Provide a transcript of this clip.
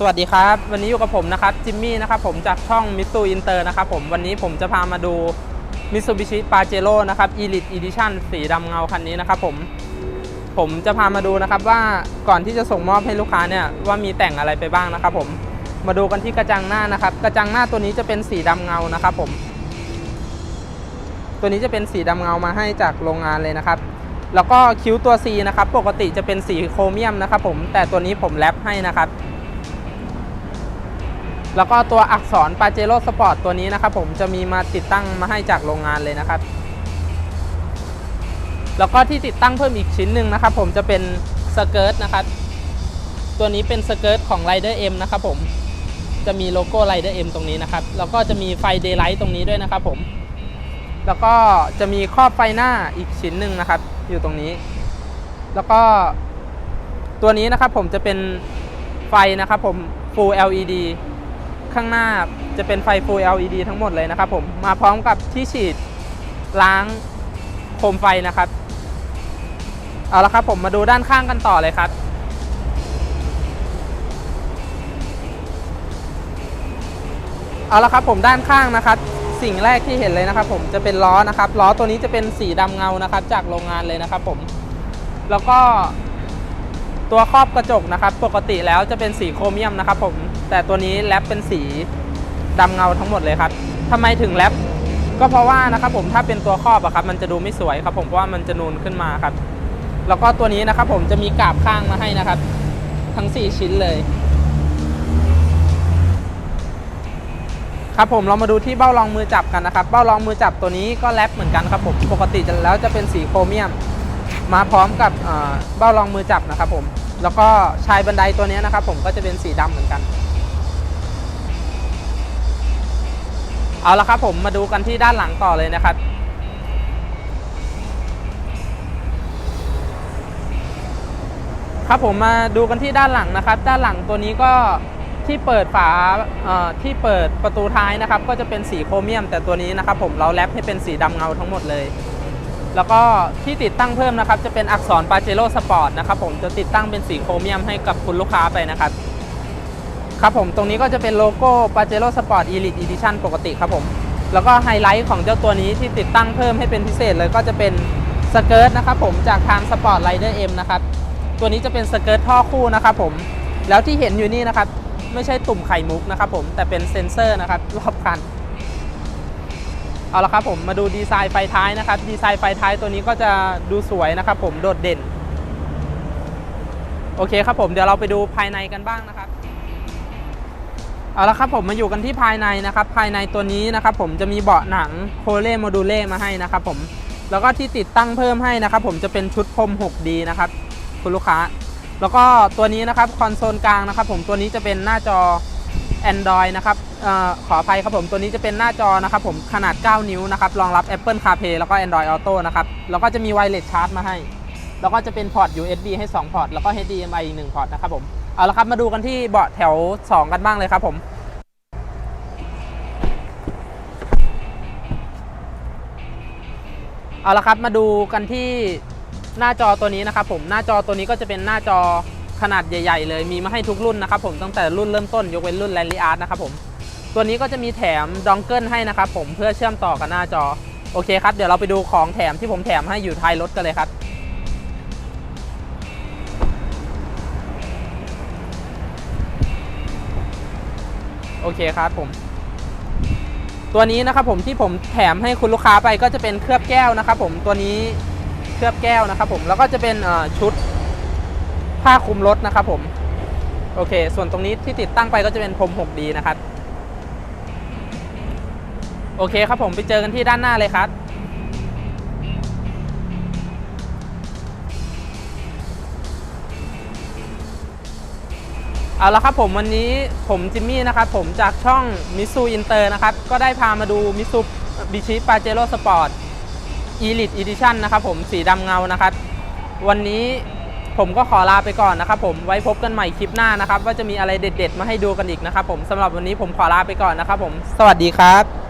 สวัสดีครับ วันนี้อยู่กับผมนะครับจิมมี่นะครับผมจากช่องมิ t ซูอินเตอร์นะครับผมวันนี้ผมจะพามาดู Mitsubishi Pajero นะครับ Elite Edition สีดำเงาคันนี้นะครับผมผมจะพามาดูนะครับว่าก่อนที่จะส่งมอบให้ลูกค้าเนี่ยว่ามีแต่งอะไรไปบ้างนะครับผมมาดูกันที่กระจังหน้านะครับ กระจังหน้าตัวนี้จะเป็นสีดำเงานะครับผม ตัวนี้จะเป็นสีดำเงามาให้จากโรงงานเลยนะครับ แล้วก็คิ้วตัว C นะครับปกติจะเป็นสีโครเมียมนะครับผมแต่ตัวนี้ผมแรปให้นะครับ แล้วก็ตัวอักษร Pajero Sport ตัวนี้นะครับผมจะมีมาติดตั้งมาให้จากโรงงานเลยนะครับ แล้วก็ที่ติดตั้งเพิ่มอีกชิ้นหนึ่งนะครับผมจะเป็นสเกิร์ตนะครับ ตัวนี้เป็นสเกิร์ตของ Rider M นะครับผมจะมีโลโก้ Rider M ตรงนี้นะครับ แล้วก็จะมีไฟ Daylight ตรงนี้ด้วยนะครับผม แล้วก็จะมีครอบไฟหน้าอีกชิ้นหนึ่งนะครับ อยู่ตรงนี้ แล้วก็ตัวนี้นะครับผมจะเป็นไฟนะครับผม Full LED ข้างหน้าจะเป็นไฟ Full LED ทั้งหมดเลยนะครับผมมาพร้อมกับที่ฉีดล้างโคมไฟนะครับ เอาละครับผมมาดูด้านข้างกันต่อเลยครับ เอาละครับผมด้านข้างนะครับ สิ่งแรกที่เห็นเลยนะครับ ผมจะเป็นล้อนะครับล้อตัวนี้จะเป็นสีดำเงานะครับ จากโรงงานเลยนะครับ ผม แล้วก็ตัวครอบกระจกนะครับ ปกติแล้วจะเป็นสีโครเมียมนะครับ ผม แต่ตัวนี้แรปเป็นสีดำเงาทั้งหมดเลยครับทำไมถึงแรปก็เพราะว่านะครับผมถ้าเป็นตัวครอบอะครับมันจะดูไม่สวยครับผมเพราะว่ามันจะนูนขึ้นมาครับ แล้วก็ตัวนี้นะครับผมจะมีกาบข้างมาให้นะครับ ทั้ง 4 ชิ้นเลย ครับผมเรามาดูที่เบ้ารองมือจับกันนะครับเบ้ารองมือจับตัวนี้ก็แรปเหมือนกันครับผมปกติจะแล้วจะเป็นสีโครเมียม มาพร้อมกับเอ่อเบ้ารองมือจับนะครับผมแล้วก็ชายบันไดตัวนี้นะครับผมก็จะเป็นสีดำเหมือนกัน เอาละครับผมมาดูกันที่ด้านหลังต่อเลยนะครับ ครับผมมาดูกันที่ด้านหลังนะครับ ด้านหลังตัวนี้ก็ที่เปิดฝาเอ่อที่เปิดประตูท้ายนะครับ ก็จะเป็นสีโครเมียม แต่ตัวนี้นะครับ ผมเราแรปให้เป็นสีดำเงาทั้งหมดเลย แล้วก็ที่ติดตั้งเพิ่มนะครับ จะเป็นอักษร Pajero Sport นะครับ ผมจะติดตั้งเป็นสีโครเมียมให้กับคุณลูกค้าไปนะครับ ครับผมตรงนี้ก็จะเป็นโลโก้ Pajero Sport Elite Edition ปกติครับผม แล้วก็ไฮไลท์ของเจ้าตัวนี้ที่ติดตั้งเพิ่มให้เป็นพิเศษเลยก็จะเป็นสเกิร์ตนะครับผมจากทาง Sport Rider M นะครับ ตัวนี้จะเป็นสเกิร์ตท่อคู่นะครับผม แล้วที่เห็นอยู่นี่นะครับไม่ใช่ตุ่มไข่มุกนะครับผมแต่เป็นเซ็นเซอร์นะครับรอบคัน เอาละครับผมมาดูดีไซน์ไฟท้ายนะครับ ดีไซน์ไฟท้ายตัวนี้ก็จะดูสวยนะครับผมโดดเด่น โอเคครับผมเดี๋ยวเราไปดูภายในกันบ้างนะครับ เอาละครับผมมาอยู่กันที่ภายในนะครับภายในตัวนี้นะครับผมจะมีเบาะหนังโคเล่โมดูเล่มาให้นะครับผมแล้วก็ที่ติดตั้งเพิ่มให้นะครับผมจะเป็นชุดพรม 6D นะครับคุณลูกค้า แล้วก็ตัวนี้นะครับคอนโซลกลางนะครับผมตัวนี้จะเป็นหน้าจอ Android นะครับออขออภัยครับผมตัวนี้จะเป็นหน้าจอนะครับผมขนาด 9 นิ้วนะครับรองรับ Apple CarPlay แล้วก็ Android Auto นะครับแล้วก็จะมี Wireless Charge มาให้ แล้วก็จะเป็นพอร์ต USB ให้ 2 พอร์ตแล้วก็ HDMI อีก1พอร์ตนะครับผม เอาละครับมาดูกันที่เบาะแถว 2 กันบ้างเลยครับผมเอาละครับมาดูกันที่หน้าจอตัวนี้นะครับผมหน้าจอตัวนี้ก็จะเป็นหน้าจอขนาดใหญ่ ๆ เลยมีมาให้ทุกรุ่นนะครับผมตั้งแต่รุ่นเริ่มต้นยกเว้นรุ่นแรลลี่อาร์ตนะครับผมตัวนี้ก็จะมีแถมดองเกิลให้นะครับผมเพื่อเชื่อมต่อกับหน้าจอ โอเคครับ เดี๋ยวเราไปดูของแถมที่ผมแถมให้อยู่ท้ายรถกันเลยครับ โอเคครับผม ตัวนี้นะครับผมที่ผมแถมให้คุณลูกค้าไปก็จะเป็นเคลือบแก้วนะครับผมตัวนี้เคลือบแก้วนะครับผมแล้วก็จะเป็นชุดผ้าคลุมรถนะครับผมโอเค ส่วนตรงนี้ที่ติดตั้งไปก็จะเป็นพรม 6D นะครับ โอเคครับผมไปเจอกันที่ด้านหน้าเลยครับ เอาละครับผมวันนี้ผมจิมมี่นะครับผมจากช่องมิซูอินเตอร์นะครับก็ได้พามาดูมิซูบิชิปาเจโร่สปอร์ตอีลิตอีดิชั่นนะครับผมสีดำเงานะครับ วันนี้ผมก็ขอลาไปก่อนนะครับผมไว้พบกันใหม่คลิปหน้านะครับ ว่าจะมีอะไรเด็ด ๆ มาให้ดูกันอีกนะครับผมสำหรับวันนี้ผมขอลาไปก่อนนะครับผมสวัสดีครับ